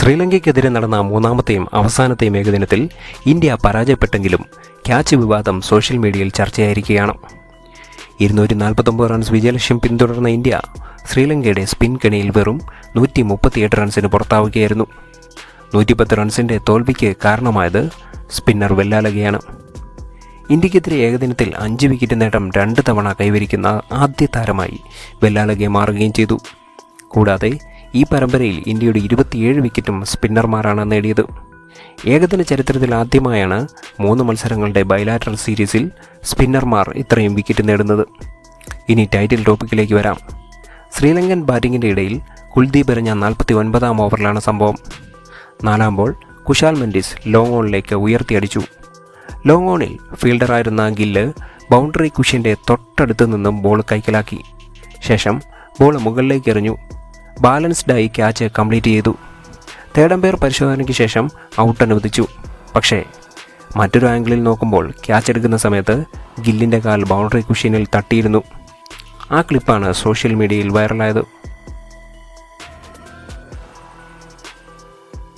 ശ്രീലങ്കയ്ക്കെതിരെ നടന്ന മൂന്നാമത്തെയും അവസാനത്തെയും ഏകദിനത്തിൽ ഇന്ത്യ പരാജയപ്പെട്ടെങ്കിലും ക്യാച്ച് വിവാദം സോഷ്യൽ മീഡിയയിൽ ചർച്ചയായിരിക്കുകയാണ്. ഇരുന്നൂറ്റി നാൽപ്പത്തൊമ്പത് റൺസ് വിജയലക്ഷ്യം പിന്തുടർന്ന ഇന്ത്യ ശ്രീലങ്കയുടെ സ്പിൻ കെണിയിൽ വെറും നൂറ്റി മുപ്പത്തിയെട്ട് റൺസിന് പുറത്താവുകയായിരുന്നു. നൂറ്റിപ്പത്ത് റൺസിന്റെ തോൽവിക്ക് കാരണമായത് സ്പിന്നർ വെല്ലാലകയാണ്. ഇന്ത്യക്കെതിരെ ഏകദിനത്തിൽ അഞ്ച് വിക്കറ്റ് നേട്ടം രണ്ട് തവണ കൈവരിക്കുന്ന ആദ്യ താരമായി വെല്ലാലകെ മാറുകയും ചെയ്തു. കൂടാതെ ഈ പരമ്പരയിൽ ഇന്ത്യയുടെ ഇരുപത്തിയേഴ് വിക്കറ്റും സ്പിന്നർമാരാണ് നേടിയത്. ഏകദിന ചരിത്രത്തിൽ ആദ്യമായാണ് മൂന്ന് മത്സരങ്ങളുടെ ബൈലാറ്ററൽ സീരീസിൽ സ്പിന്നർമാർ ഇത്രയും വിക്കറ്റ് നേടുന്നത്. ഇനി ടൈറ്റിൽ ടോപ്പിക്കിലേക്ക് വരാം. ശ്രീലങ്കൻ ബാറ്റിങ്ങിന്റെ ഇടയിൽ കുൽദീപ് എറിഞ്ഞ നാൽപ്പത്തി ഒൻപതാം ഓവറിലാണ് സംഭവം. നാലാം ബോൾ കുശാൽ മെൻഡിസ് ലോങ് ഓണിലേക്ക് ഉയർത്തിയടിച്ചു ലോങ് ഓണിൽ ഫീൽഡറായിരുന്ന ഗില്ല് ബൗണ്ടറി കുഷ്യന്റെ തൊട്ടടുത്ത് നിന്നും ബോൾ കൈക്കലാക്കി. ശേഷം ബോൾ മുകളിലേക്ക് എറിഞ്ഞു. ബാലൻസ്ഡായി ക്യാച്ച് കംപ്ലീറ്റ് ചെയ്തു. തേർഡ് അമ്പയർ പരിശോധനയ്ക്ക് ശേഷം ഔട്ട് അനുവദിച്ചു. പക്ഷേ മറ്റൊരു ആംഗിളിൽ നോക്കുമ്പോൾ ക്യാച്ച് എടുക്കുന്ന സമയത്ത് ഗില്ലിന്റെ കാൽ ബൗണ്ടറി കുഷീനിൽ തട്ടിയിരുന്നു. ആ ക്ലിപ്പാണ് സോഷ്യൽ മീഡിയയിൽ വൈറലായത്